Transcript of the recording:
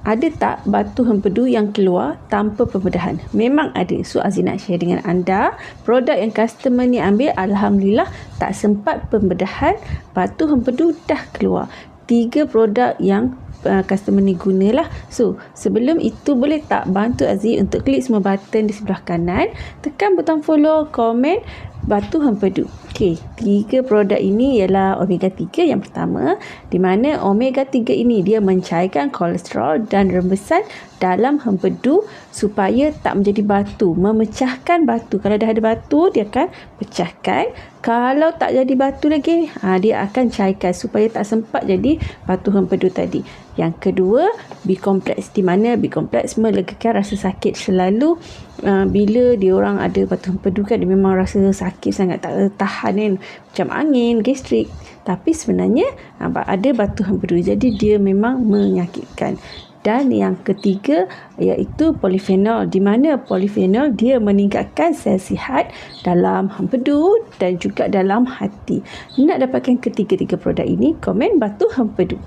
ada tak batu hempedu yang keluar tanpa pembedahan? Memang ada. So Azri nak share dengan anda, produk yang customer ni ambil alhamdulillah tak sempat pembedahan, batu hempedu dah keluar. Tiga produk yang uh, customer ni gunalah. So, sebelum itu boleh tak bantu Aziz untuk klik semua button di sebelah kanan, tekan butang follow, komen, batu hempedu. Okey, tiga produk ini ialah omega 3 yang pertama di mana omega 3 ini dia mencairkan kolesterol dan rembesan dalam hempedu supaya tak menjadi batu, memecahkan batu. Kalau dah ada batu, dia akan pecahkan. Kalau tak jadi batu lagi, ha, dia akan cairkan supaya tak sempat jadi batu hempedu tadi. Yang kedua, B-complex di mana B-complex melegakan rasa sakit selalu uh, bila dia orang ada batu hempedu kan dia memang rasa sakit sangat tak tahan kan macam angin, gastrik. Tapi sebenarnya ada batu hempedu jadi dia memang menyakitkan. Dan yang ketiga iaitu polifenol di mana polifenol dia meningkatkan sel sihat dalam hempedu dan juga dalam hati. Nak dapatkan ketiga-tiga produk ini, komen batu hempedu.